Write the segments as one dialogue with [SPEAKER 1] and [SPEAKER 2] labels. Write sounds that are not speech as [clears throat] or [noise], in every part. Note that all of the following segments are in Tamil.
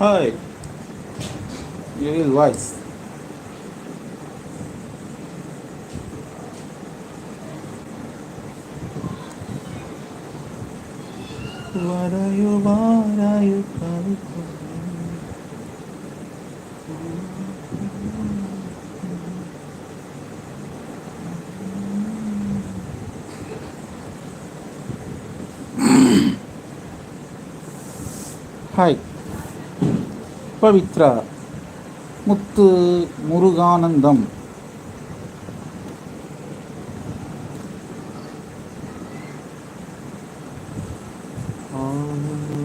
[SPEAKER 1] Hi, you're wise. வாராயோ வாராயோ காவுக்கோ ஹாய் பவித்ரா முத்து முருகானந்தம் Oh.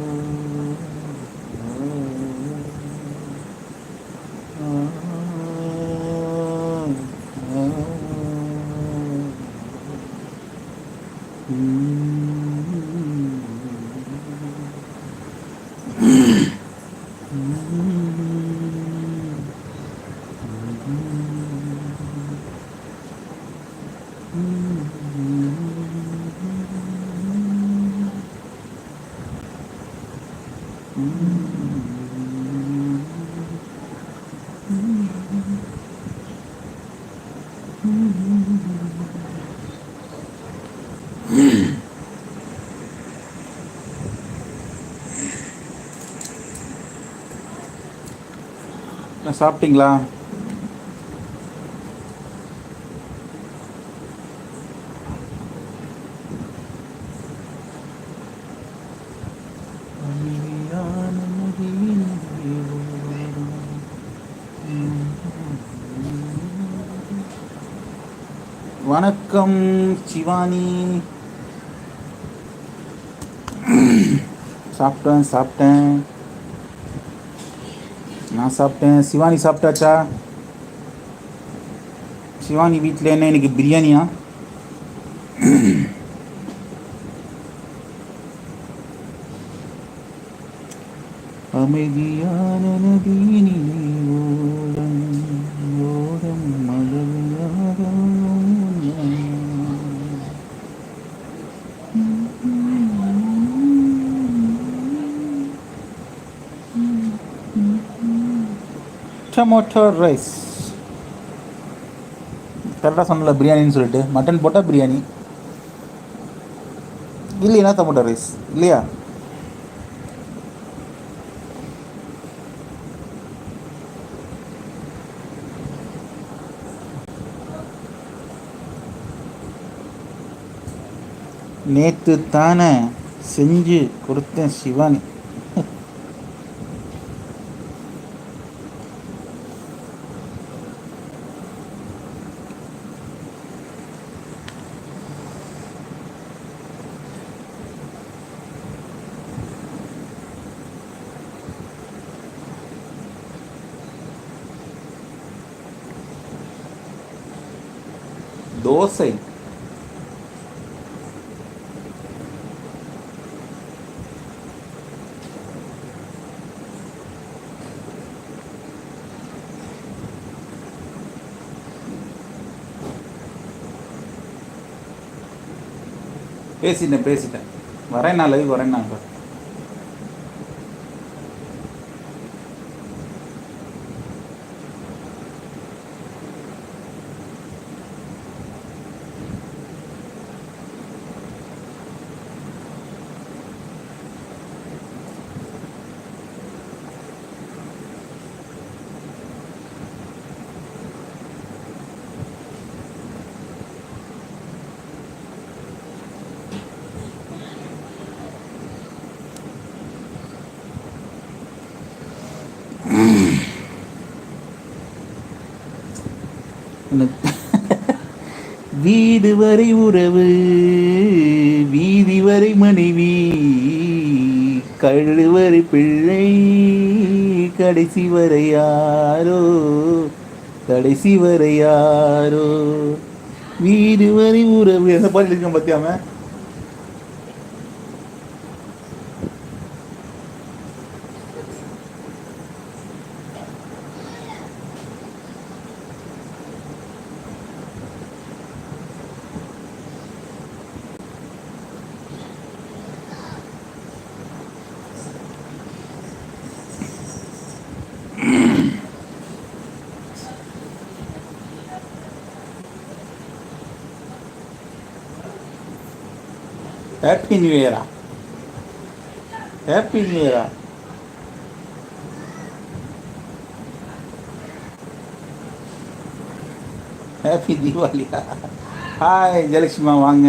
[SPEAKER 1] சாப்பிட்டீங்களா? வணக்கம் சிவானி. சாப்பிட்டேன் சாப்பிட்டேன். நான் சாப்பிட்டேன். சிவானி சாப்பிட்டாச்சா? சிவானி வீட்டில் என்ன இன்னைக்கு பிரியாணியா? [clears throat] அமைதியான டொமேட்டோ ரைஸ் கரெக்டாக சொன்னல பிரியாணின்னு சொல்லிட்டு. மட்டன் போட்டால் பிரியாணி. இல்லையா டொமேட்டோ ரைஸ் இல்லையா? நேற்று தானே செஞ்சு கொடுத்தேன் சிவானி. பேசிட்டேன் பேசிட்டேன். வரேன் நான் லைவ் வரேன் நான் வீடு வரை உறவு வீதி வரை மனைவி கழுவரை பிள்ளை கடைசி வரை யாரோ கடைசி வரை யாரோ. வீடு வரி உறவு. என்ன பாட்டு இருக்கான் பார்த்தியாம ஹாப்பி நியூ இயரா ஹாப்பி நியூ இயரா ஹாப்பி தீபாவளியா ஹாய் ஜெயலட்சுமா வாங்க.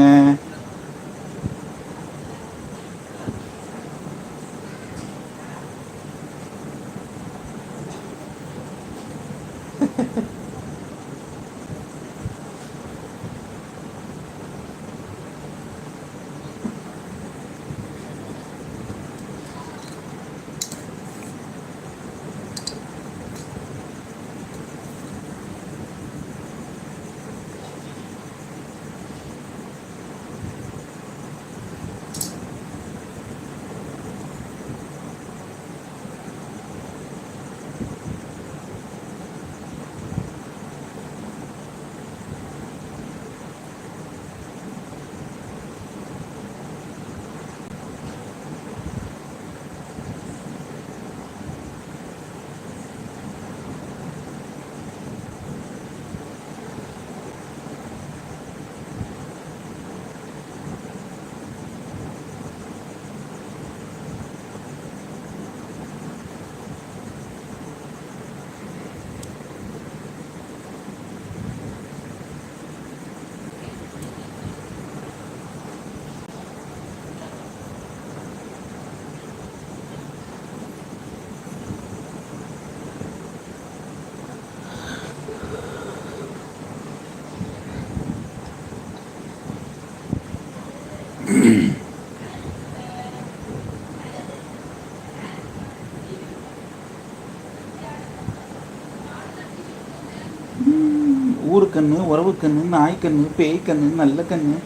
[SPEAKER 1] ஊருக்கண்ணு உறவு கண்ணு நாய் கண்ணு பேய் கண்ணு நல்ல கண்ணு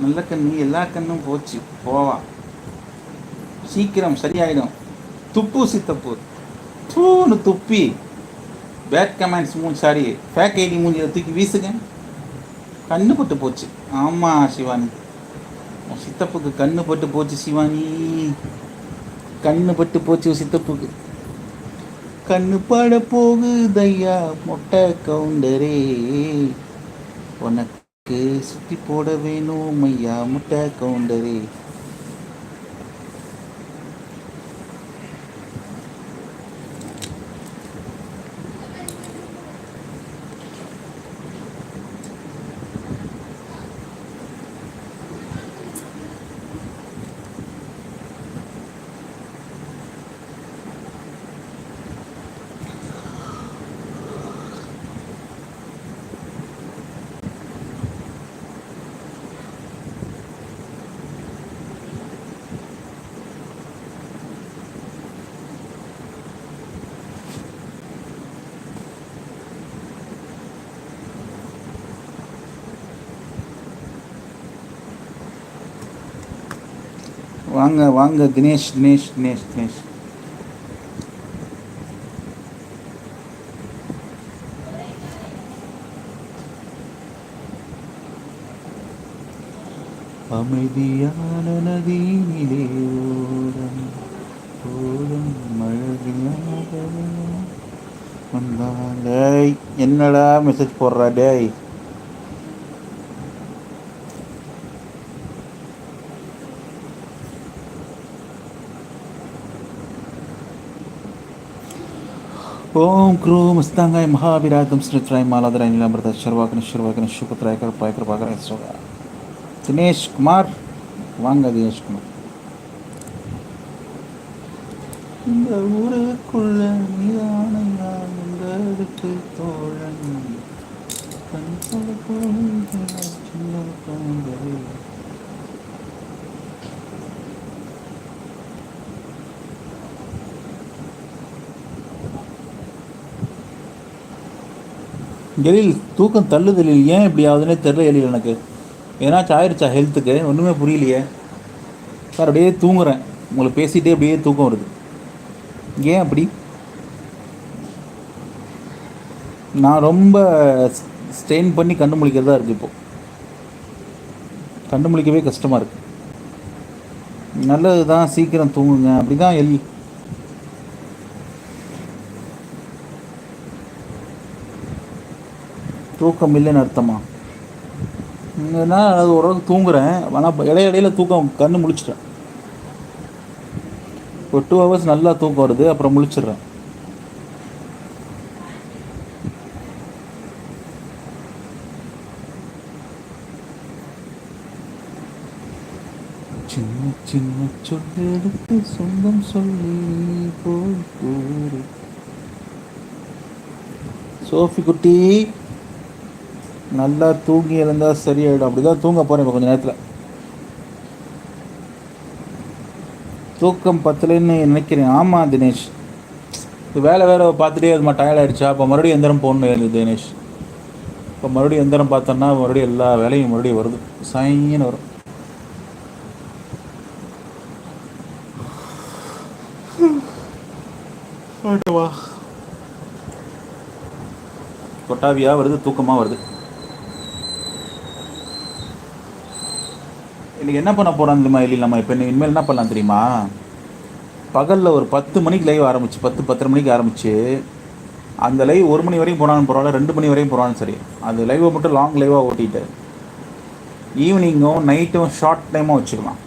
[SPEAKER 1] நல்ல கண்ணு எல்லா கண்ணும் போச்சு போவா. சீக்கிரம் சரியாயிடும். துப்பு சித்தப்பு. தூணு துப்பி. பேட் கமெண்ட்ஸ் மூணு சாரி ஃபேக் ஐடி மூஞ்சியில் தூக்கி வீசுங்க. கண்ணு பட்டு போச்சு. ஆமாம் சிவானி. உன் சித்தப்புக்கு கண்ணு பட்டு போச்சு சிவானி. கண்ணு பட்டு போச்சு சித்தப்புக்கு. கண்ணு பட போகுதையா மொட்டை கவுண்டரே. உனக்கு சுத்தி போட வேணும் ஐயா முட்டை கவுண்டரே. வாங்க வாங்க தினேஷ் தினேஷ் தினேஷ் தினேஷ். அமைதியான நதியிலே ஓரம் ஓடும் மழகியாக டேய் என்னடா மெசேஜ் போடுறா டேய்? ఓం క్రూం హస్తాంగాయ మహాభిరాగం శ్రుత్రాయ మాలాధరాయ నీలామృత శర్వాకన శర్వాకన శుభత్రాయ కృపాయ కృపాకర యశ్వగా தினேஷ் குமார் வாங்க தினேஷ் குமார் இந்த ஊருக்குள்ள நீதானையா உங்களுக்கு தோழன் கண் சின்ன எழில் தூக்கம் தள்ளுது எழில் ஏன் இப்படி ஆகுதுன்னே தெரில எழில் எனக்கு. ஏதாச்சும் ஆயிடுச்சா ஹெல்த்துக்கு ஒன்றுமே புரியலையே. சார் அப்படியே தூங்குறேன். உங்களை பேசிகிட்டே அப்படியே தூக்கம் வருது. ஏன் அப்படி? நான் ரொம்ப ஸ்ட்ரெயின் பண்ணி கண்டு முழிக்கிறதா இருக்குது இப்போது கண்டு முழிக்கவே கஷ்டமாக இருக்குது நல்லது தான் சீக்கிரம் தூங்குங்க. அப்படி தான் எல் தூக்கம் இல்லைன்னு அர்த்தமா? ஏன்னா அது ஓரளவுக்கு தூங்குறேன். ஆனால் இடையிடையில் தூக்கம் கண்ணு முழிச்சிட்டேன். ஒரு டூ ஹவர்ஸ் நல்லா தூக்கம் வருது அப்புறம் முழிச்சிடுறேன். சின்ன சின்ன சொல்லெடுத்து சொந்தம் சொல்லி போய் கூறு. சோஃபி குட்டி. நல்லா தூங்கி இருந்தால் சரியாயிடும். அப்படி தான் தூங்க போகிறேன் இப்போ கொஞ்சம் நேரத்தில். தூக்கம் பத்தலைன்னு நினைக்கிறேன். ஆமாம் தினேஷ். இது வேலை வேறு பார்த்துட்டே அது மாதிரி டயர்ட் அப்போ மறுபடியும் எந்திரம் எனக்கு தினேஷ். இப்போ மறுபடியும் எந்திரம் பார்த்தோன்னா மறுபடியும் எல்லா வேலையும் மறுபடியும் வருது. சைன்னு வரும். வா. கொட்டாவியா வருது தூக்கமாக வருது. இன்றைக்கி என்ன பண்ண போகிறோம் தெரியுமா இல்லை நம்ம இப்போ இனிமேல் என்ன பண்ணலாம் தெரியுமா? பகலில் ஒரு பத்து மணிக்கு லைவ் ஆரம்பிச்சு பத்து பத்தரை மணிக்கு ஆரம்பிச்சு அந்த லைவ் ஒரு மணி வரையும் போனாலும் பரவாயில்ல ரெண்டு மணி வரையும் போனாலும் சரி. அந்த லைவை மட்டும் லாங் லைவாக ஓட்டிட்டு ஈவினிங்கும் நைட்டும் ஷார்ட் டைமாக வச்சுக்கலாம்.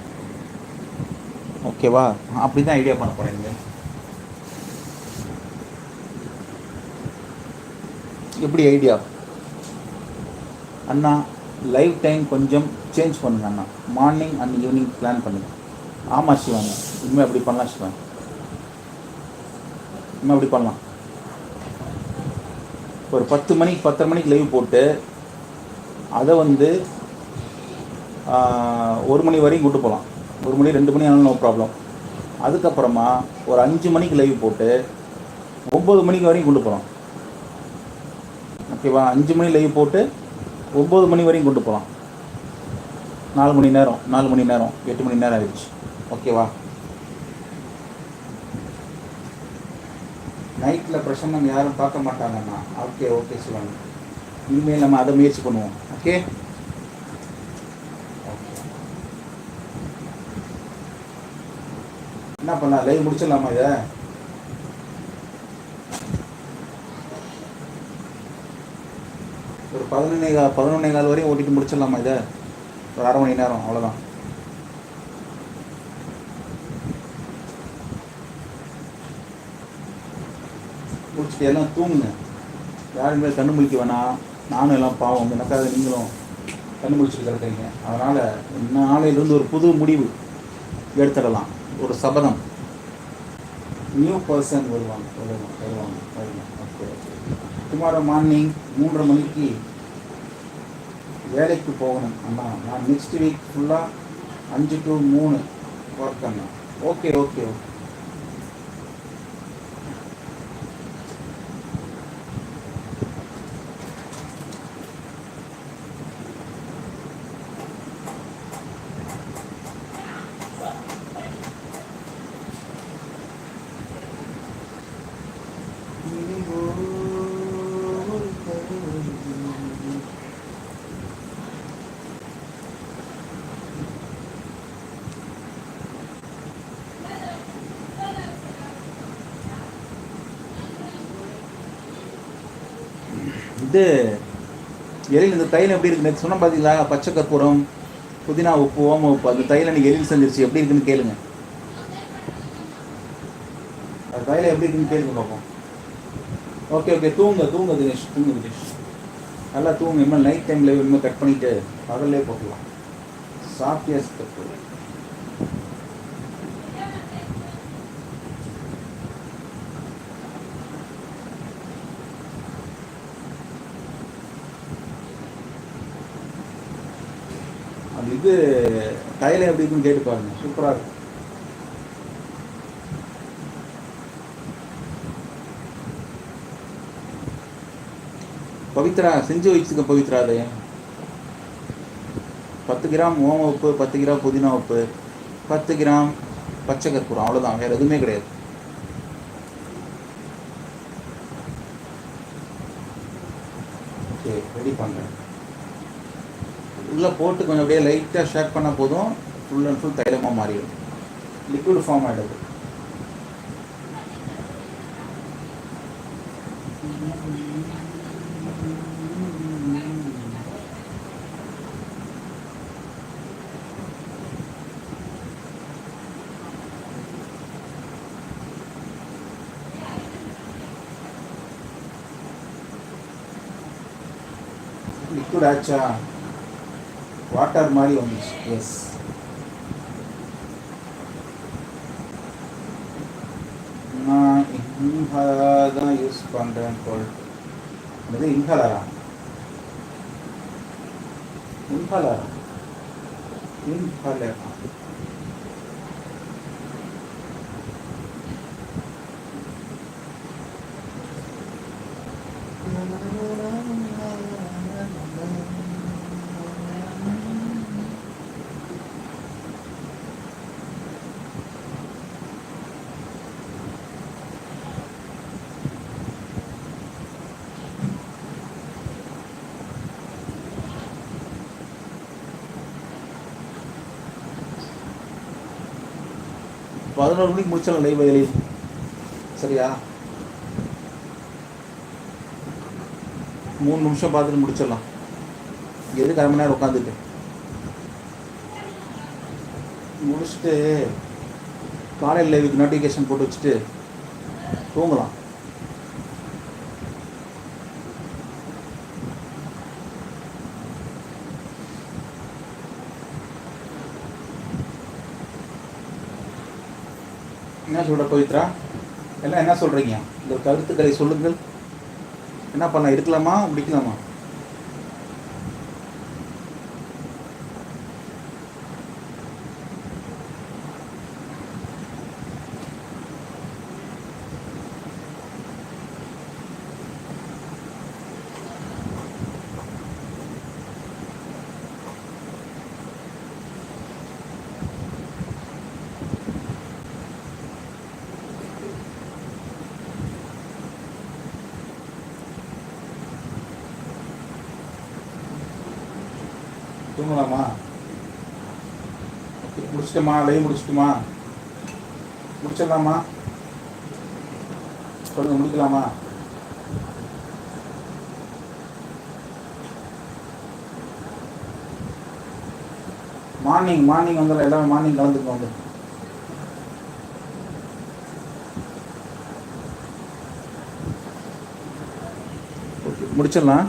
[SPEAKER 1] ஓகேவா அப்படி தான் ஐடியா பண்ண போகிறேன் எப்படி ஐடியா அண்ணா லைவ் டைம் கொஞ்சம் சேஞ்ச் பண்ணுங்கண்ணா மார்னிங் அண்ட் ஈவினிங் பிளான் பண்ணுங்கள் ஆமாம் சிவாங்க இனிமேல் அப்படி பண்ணலாம் சிவாங்க இனிமேல் அப்படி பண்ணலாம். ஒரு பத்து மணிக்கு பத்தரை மணிக்கு லைவ் போட்டு அதை வந்து ஒரு மணி வரையும் கூட்டு போகலாம். ஒரு மணி ரெண்டு மணி ஆனாலும் நோ ப்ராப்ளம் அதுக்கப்புறமா ஒரு அஞ்சு மணிக்கு லைவ் போட்டு ஒம்பது மணிக்கு வரையும் கொண்டு போகலாம். ஓகேவா? அஞ்சு மணி லைவ் போட்டு ஒம்பது மணி வரையும் கொண்டு போகலாம். நாலு மணி நேரம் நாலு மணி நேரம் எட்டு மணி நேரம் ஆயிடுச்சு. ஓகேவா நைட்டில் பிரசன்னம் யாரும் பார்க்க மாட்டாங்கண்ணா. ஓகே ஓகே சொல்லுவாங்க இனிமேல் நம்ம அதை முயற்சி பண்ணுவோம். ஓகே என்ன பண்ணலாம்? லைவ் முடிச்சிடலாமா இதை? பதினொன்னே கால் பதினொன்னே கால் வரையும் ஓட்டிட்டு முடிச்சிடலாமா இதை? ஒரு அரை மணி நேரம் அவ்வளோதான் முடிச்சுட்டு எல்லாம் தூங்குங்க. யாருமே கண்ணு முழிக்க வேணாம் நானும் எல்லாம் பாவம். எனக்காக நீங்களும் கண்ணு முழிச்சுட்டு கிடக்குறீங்க. அதனால் நாளையிலேருந்து ஒரு புது முடிவு எடுத்துடலாம். ஒரு சபதம். நியூ பர்சன் வருவாங்க. வருவாங்க வருவாங்க வருவாங்க. ஓகே ஓகே டுமாரோ மார்னிங் மூன்றரை மணிக்கு வேலைக்கு போகணும். அண்ணா நான் நெக்ஸ்ட் வீக் ஃபுல்லாக அஞ்சு டு மூணு ஒர்க் அண்ணா ஓகே ஓகே ஓகே இது எழில் இந்த தைலம் எப்படி இருக்கு நேற்று சொன்ன பார்த்தீங்களா பச்சை கற்பூரம் புதினா உப்பு ஓம உப்பு அந்த தைலம் நீங்கள் எழில் செஞ்சிருச்சு. எப்படி இருக்குன்னு கேளுங்க. அந்த தைலம் எப்படி இருக்குன்னு கேளுங்க பார்ப்போம் ஓகே ஓகே. தூங்க தூங்க தினேஷ் தூங்க தினேஷ். நல்லா தூங்க. இனிமேல் நைட் டைமில் இனிமேல் கட் பண்ணிவிட்டு பகல்லே போட்டுக்கலாம் சாப்பியாஸ் கற்பூரம் அது இது தைலம் எப்படி இருக்குன்னு கேட்டு பாருங்க. சூப்பராக இருக்கும் பவித்ரா செஞ்சு வச்சுக்க பவித்ரா அதை. பத்து கிராம் ஓம உப்பு பத்து கிராம் புதினா உப்பு பத்து கிராம் பச்சை கற்பூரம். அவ்வளோதான் வேறு எதுவுமே கிடையாது. ஓகே ரெடி பண்ணுறேன் உள்ளே போட்டு கொஞ்சம் அப்படியே லைட்டாக ஷேக் பண்ணால் போதும். ஃபுல் அண்ட் ஃபுல் தைலமாக மாறிடும். லிக்விட் ஃபார்ம் ஆகிடுது லிக்விட் ஆச்சா? வாட்டர் மாதிரி வந்துச்சு. எஸ் நான் இன்ஹாலர் தான் யூஸ் பண்ணுறேன் சொல்லிட்டு இது இன்ஹாலரா? இன்ஹாலரா? இன்ஹாலரா. பதினோரு மணிக்கு முடிச்சிடலாம் லைவ் சரியா? மூணு நிமிஷம் பார்த்துட்டு முடிச்சிடலாம். எதுக்கு அரை மணி நேரம் உட்காந்துட்டு. முடிச்சுட்டு காலையில் லைவுக்கு நோட்டிஃபிகேஷன் போட்டு வச்சுட்டு தூங்கலாம். என்ன சொல்ற பவித்ரா? எல்லாம் என்ன சொல்றீங்க? இந்த கருத்துக்களை சொல்லுங்கள். என்ன பண்ணலாம் இருக்கலாமா முடிக்கலாமா? தூங்கலாமா? Okay, முடிச்சிட்டோமா live முடிச்சிட்டுமா முடிச்சிடலாமா? சொல்லுங்க முடிக்கலாமா? மார்னிங் மார்னிங் வந்துடலாம் எல்லாமே மார்னிங் கலந்துக்கோங்க. ஓகே முடிச்சிடலாம்.